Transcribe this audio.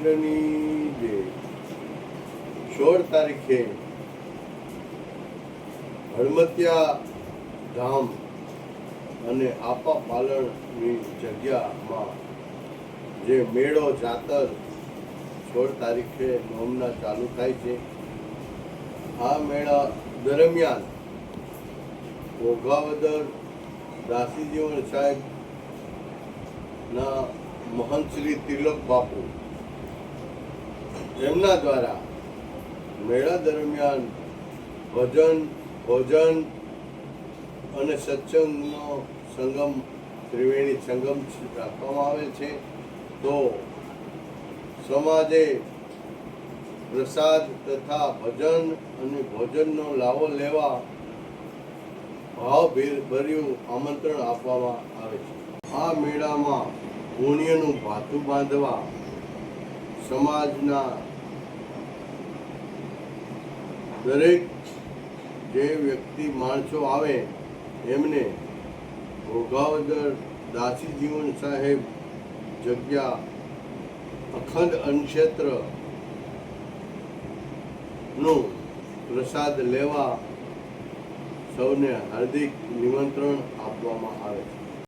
પંદરની જે સોળ તારીખે હળમતિયા ધામ અને આપા પાલણની જગ્યામાં જે મેળો જાતર સોળ તારીખે નોમના ચાલુ થાય છે, આ મેળા દરમિયાન ઘોઘાવદર દાસીજીવન સાહેબ ના મહંત શ્રી તિલક બાપુ એમના દ્વારા મેળા દરમિયાન ભજન, ભોજન અને સત્સંગનો સંગમ, ત્રિવેણી સંગમ રાખવામાં આવે છે. તો સમાજે પ્રસાદ તથા ભજન અને ભોજનનો લાવો લેવા ભાવ ભર્યું આમંત્રણ આપવામાં આવે છે. આ મેળામાં પુણ્યનું ભાથું બાંધવા સમાજના દરેક જે વ્યક્તિ માણસો આવે, એમને ભોગાવદર દાસી જીવન સાહેબ જગ્યા અખંડનું પ્રસાદ લેવા સૌને હાર્દિક નિમંત્રણ આપવામાં આવે છે.